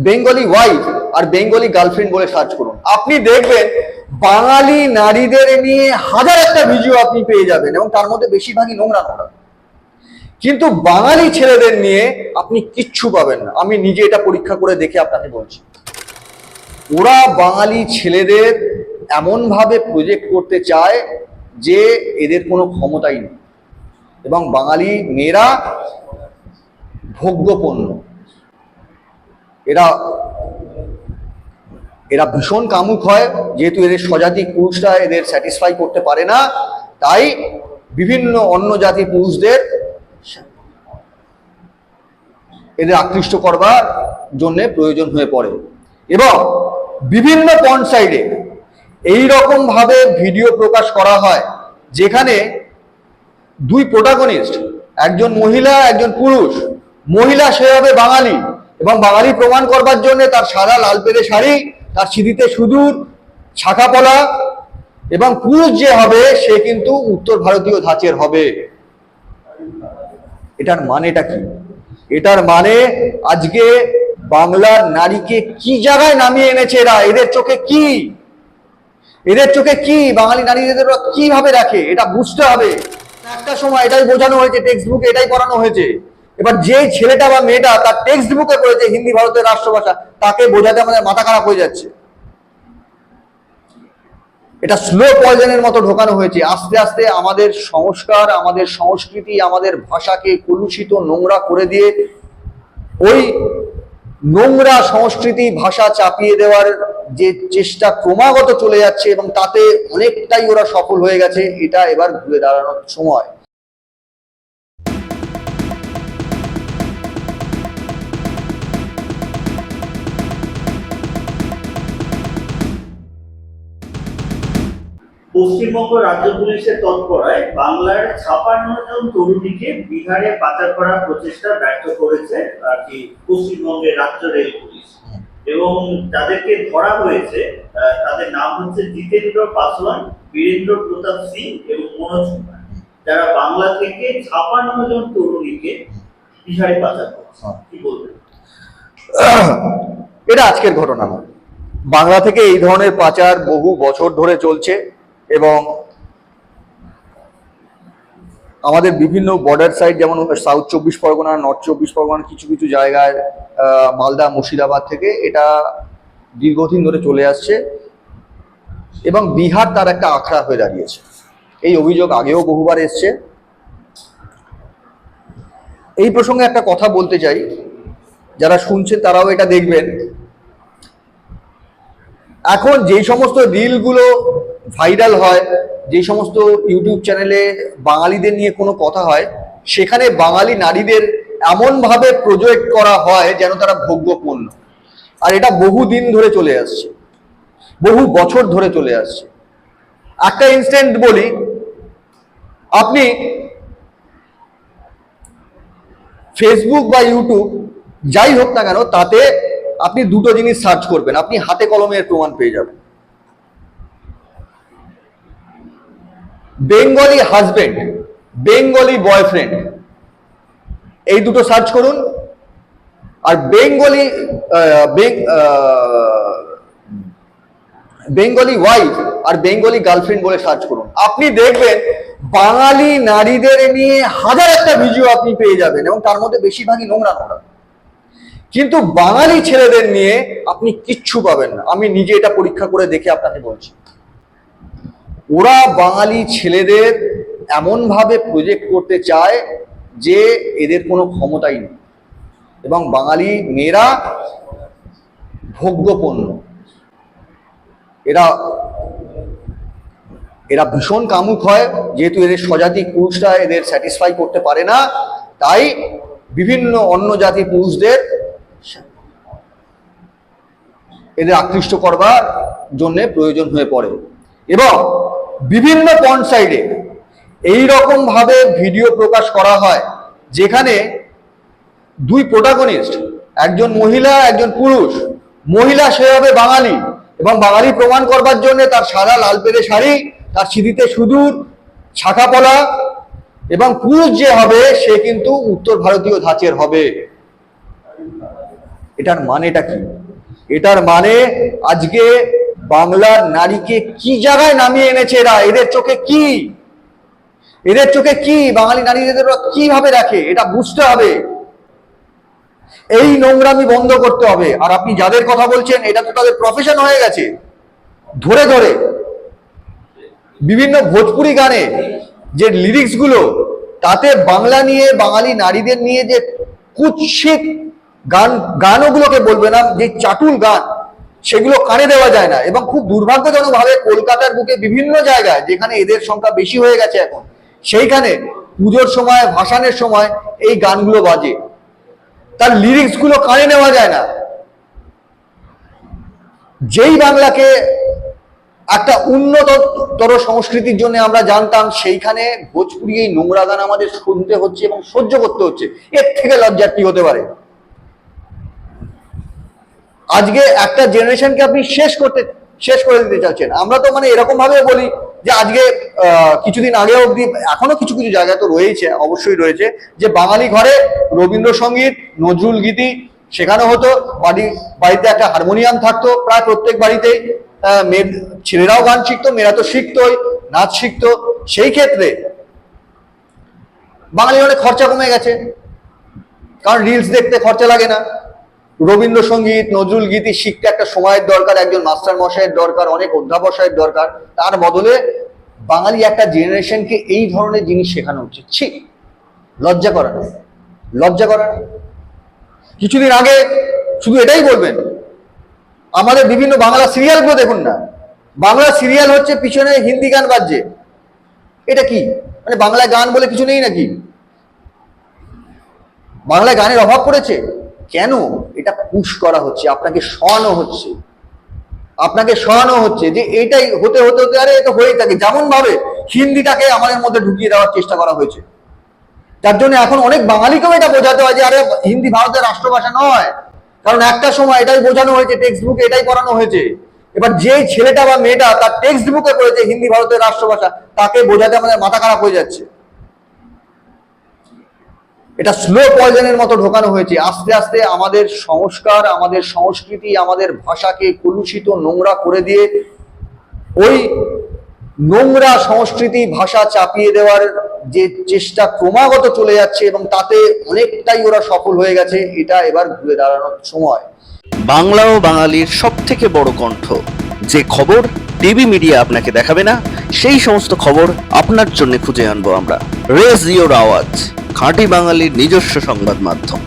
Bengali wife আর Bengali girlfriend বলে search করুন। আপনি দেখবেন বাঙালি নারীদের নিয়ে হাজার একটা ভিডিও আপনি পেয়ে যাবেন এবং তার মধ্যে বেশিরভাগই নোংরা নোংরা। কিন্তু বাঙালি ছেলেদের নিয়ে আপনি কিচ্ছু পাবেন না। আমি নিজে এটা পরীক্ষা করে দেখে আপনাকে বলছি। ওরা বাঙালি ছেলেদের এমনভাবে প্রজেক্ট করতে চায় যে এদের কোনো ক্ষমতাই নেই। এবং বাঙালি মেয়েরা ভোগ্যপণ্য। এরা এরা ভীষণ কামুক হয়, যেহেতু এদের স্বজাতি পুরুষরা এদের স্যাটিসফাই করতে পারে না, তাই বিভিন্ন অন্য জাতি পুরুষদের এদের আকৃষ্ট করবার জন্য প্রয়োজন হয়ে পড়ে। এবং বিভিন্ন পয়েন্ট সাইডে এই রকম ভাবে ভিডিও প্রকাশ করা হয়, যেখানে দুই প্রোটাগনিস্ট একজন মহিলা, একজন পুরুষ, মহিলা সেভাবে বাঙালি এবং বাঙালি প্রমাণ করবার জন্য তার সাদা লাল পেরে শাড়ি, তার সিঁড়িতে সুদূর শাখা পলা এবং পুরুষ যে হবে, সে কিন্তু উত্তর ভারতীয় ধাঁচের হবে। এটার মানেটা কি? এটার মানে আজকে বাংলার নারীকে কি জায়গায় নামিয়ে এনেছে এরা? এদের চোখে কি? এদের চোখে কি? বাঙালি নারীদের কীভাবে রাখে এটা বুঝতে হবে। একটা সময় এটাই বোঝানো হয়েছে টেক্সট বুকে এটাই পড়ানো হয়েছে। এবার যে ছেলেটা বা মেয়েটা তার টেক্সট বুকে পড়েছে হিন্দি ভারতের রাষ্ট্রভাষা, তাকে বোঝাতে আমাদের মাথা খারাপ হয়ে যাচ্ছে। এটা স্লো পয়জনের মতো ঢোকানো হয়েছে। আস্তে আস্তে আমাদের সংস্কার, আমাদের সংস্কৃতি, আমাদের ভাষাকে কলুষিত নোংরা করে দিয়ে ওই নোংরা সংস্কৃতি, ভাষা চাপিয়ে দেওয়ার যে চেষ্টা ক্রমাগত চলে যাচ্ছে এবং তাতে অনেকটাই ওরা সফল হয়ে গেছে, এটা এবার ঘুরে দাঁড়ানোর সময়। পশ্চিমবঙ্গ রাজ্য পুলিশের তৎপরায় বাংলার ছাপান্ন জন তরুণীকে বিহারে পাচার করার প্রচেষ্টা ব্যর্থ করেছে আর কি পশ্চিমবঙ্গের রাজ্য রেল পুলিশ। এবং যাদেরকে ধরা হয়েছে তাদের নাম হচ্ছে জিতেন্দ্র পাসওয়ান বীরেন্দ্র প্রতাপ সিং এবং মনোজ কুমার। যারা বাংলা থেকে ছাপান্ন জন তরুণীকে বিহারে পাচার করছে। কি বলবেন? এটা আজকের ঘটনা। বাংলা থেকে এই ধরনের পাচার বহু বছর ধরে চলছে। এবং আমাদের বিভিন্ন বর্ডার সাইড যেমন সাউথ চব্বিশ পরগনা নর্থ চব্বিশ পরগনা, কিছু কিছু জায়গায় মালদা, মুর্শিদাবাদ থেকে এটা দীর্ঘদিন ধরে চলে আসছে এবং বিহার তার একটা আখড়া হয়ে দাঁড়িয়েছে। এই অভিযোগ আগেও বহুবার এসছে। এই প্রসঙ্গে একটা কথা বলতে চাই। যারা শুনছে তারাও এটা দেখবেন। এখন যেই সমস্ত রিলগুলো ভাইরাল হয়, যে সমস্ত ইউটিউব চ্যানেলে বাঙালিদের নিয়ে কোনো কথা হয়, সেখানে বাঙালি নারীদের এমনভাবে প্রজেক্ট করা হয় যেন তারা ভোগ্যপূর্ণ আর এটা বহু দিন ধরে চলে আসছে, বহু বছর ধরে চলে আসছে। একটা ইনস্ট্যান্ট বলি, আপনি ফেসবুক বা ইউটিউব যাই হোক না কেন, তাতে আপনি দুটো জিনিস সার্চ করবেন, আপনি হাতে কলমের প্রমাণ পেয়ে যাবেন। বেঙ্গলি হাজবেন্ড বেঙ্গলি বয়ফ্রেন্ড এই দুটো সার্চ করুন। আর বেঙ্গলি বেঙ্গলি ওয়াইফ আর বেঙ্গলি গার্লফ্রেন্ড বলে সার্চ করুন। আপনি দেখবেন বাঙালি নারীদের নিয়ে হাজার একটা ভিডিও আপনি পেয়ে যাবেন এবং তার মধ্যে বেশিরভাগই নোংরা নোংরা। কিন্তু বাঙালি ছেলেদের নিয়ে আপনি কিচ্ছু পাবেন না। আমি নিজে এটা পরীক্ষা করে দেখে আপনাকে বলছি। ওরা বাঙালি ছেলেদের এমনভাবে প্রজেক্ট করতে চায় যে এদের কোনো ক্ষমতাই নেই। এবং বাঙালি মেয়েরা ভোগ্যপণ্য। এরা এরা ভীষণ কামুক হয়, যেহেতু এদের স্বজাতি পুরুষরা এদের স্যাটিসফাই করতে পারে না, তাই বিভিন্ন অন্য জাতি পুরুষদের এদের আকৃষ্ট করবার জন্য প্রয়োজন হয়ে পড়ে। এবং বিভিন্ন পয়েন্ট সাইডে এই ভাবে ভিডিও প্রকাশ করা হয়, যেখানে দুই প্রোটাগনিস্ট একজন মহিলা, একজন পুরুষ। মহিলা সে হবে বাঙালি এবং বাঙালি প্রমাণ করবার জন্য তার সাদা লাল পেরে শাড়ি, তার সিঁড়িতে সুদূর শাখা পলা এবং পুরুষ যে হবে, সে কিন্তু উত্তর ভারতীয় ধাঁচের হবে। এটার মানেটা কি? এটার মানে আজকে বাংলার নারীকে কি জায়গায় নামিয়ে এনেছে এরা? এদের চোখে কি? এদের চোখে কি? বাঙালি নারীদের কীভাবে রাখে এটা বুঝতে হবে। এই নোংরামি বন্ধ করতে হবে। আর আপনি যাদের কথা বলছেন, এটা তো তাদের প্রফেশন হয়ে গেছে। ধরে ধরে। বিভিন্ন ভোজপুরি গানে যে লিরিক্সগুলো, তাতে বাংলা নিয়ে, বাঙালি নারীদের নিয়ে যে কুৎসিত গান, গানগুলোকে বলবে না, যে চাটুল গান। সেগুলো কানে দেওয়া যায় না এবং খুব দুর্ভাগ্যজনক ভাবে কলকাতার বুকে বিভিন্ন জায়গায়, যেখানে এদের সংখ্যা বেশি হয়ে গেছে এখন, সেইখানে পুজোর সময়, ভাসানের সময় এই গানগুলো বাজে। তার লিরিক্সগুলো কানে নেওয়া যায় না। যেই বাংলাকে একটা উন্নততর সংস্কৃতির জন্য আমরা জানতাম, সেইখানে ভোজপুরি এই নোংরা গান আমাদের শুনতে হচ্ছে এবং সহ্য করতে হচ্ছে। এর থেকে লজ্জার কি হতে পারে? আজকে একটা জেনারেশনকে আপনি শেষ করতে, শেষ করে দিতে চাচ্ছেন। আমরা তো মানে এরকম ভাবে বলি যে আজকে কিছুদিন আগে অবধি, এখনও কিছু কিছু জায়গায় তো রয়েছে, অবশ্যই রয়েছে, যে বাঙালি ঘরে রবীন্দ্রসঙ্গীত, নজরুল গীতি শেখানো হতো বাড়ি, বাড়িতে একটা হারমোনিয়াম থাকতো, প্রায় প্রত্যেক বাড়িতেই মেয়ের, ছেলেরাও গান শিখতো, মেয়েরা তো শিখতোই, নাচ শিখতো। সেই ক্ষেত্রে বাঙালি অনেক খরচা কমে গেছে। কারণ রিলস দেখতে খরচা লাগে না। রবীন্দ্রসঙ্গীত, নজরুল গীতি শিখতে একটা সময়ের দরকার, একজন মাস্টার মশাইয়ের দরকার, অনেক অধ্যাবসায়ের দরকার। তার বদলে বাঙালি একটা জেনারেশনকে এই ধরনের জিনিস শেখানো হচ্ছে ছি, লজ্জা করা লজ্জা করা কিছুদিন আগে শুধু এটাই বলবেন, আমাদের বিভিন্ন বাংলা সিরিয়ালগুলো দেখুন না। বাংলা সিরিয়াল হচ্ছে পিছনে হিন্দি গান বাজছে। এটা কি? মানে বাংলা গান বলে কিছু নেই নাকি? বাংলায় গানের অভাব পড়েছে? কেন এটা পুশ করা হচ্ছে? আপনাকে শোয়ানো হচ্ছে। আপনাকে শোয়ানো হচ্ছে যে এইটাই হতে হতে হতে, আরে এটা হয়ে থাকে। যেমন ভাবে হিন্দিটাকে আমাদের মধ্যে ঢুকিয়ে দেওয়ার চেষ্টা করা হয়েছে। তার জন্য এখন অনেক বাঙালিকেও এটা বোঝাতে হয় যে, আরে হিন্দি ভারতের রাষ্ট্রভাষা নয়। কারণ একটা সময় এটাই বোঝানো হয়েছে টেক্সট বুকে এটাই করানো হয়েছে। এবার যে ছেলেটা বা মেয়েটা তার টেক্সট বুকে পড়েছে হিন্দি ভারতের রাষ্ট্রভাষা, তাকে বোঝাতে আমাদের মাথা খারাপ হয়ে যাচ্ছে। এটা স্লো পয়জনের মতো ঢোকানো হয়েছে। আস্তে আস্তে আমাদের সংস্কার, আমাদের সংস্কৃতি, আমাদের ভাষাকে কলুষিত নোংরা করে দিয়ে ওই নোংরা সংস্কৃতি, ভাষা চাপিয়ে দেওয়ার যে চেষ্টা ক্রমাগত চলে যাচ্ছে এবং তাতে অনেকটাই ওরা সফল হয়ে গেছে, এটা এবার ঘুরে দাঁড়ানোর সময়। বাংলা ও বাঙালির সব থেকে বড় কণ্ঠ। যে খবর টিভি মিডিয়া আপনাকে দেখাবে না, সেই সমস্ত খবর আপনার জন্য খুঁজে আনব আমরা। রেজ ইওর আওয়াজ। খাঁটি বাঙালির নিজস্ব সংবাদ মাধ্যম।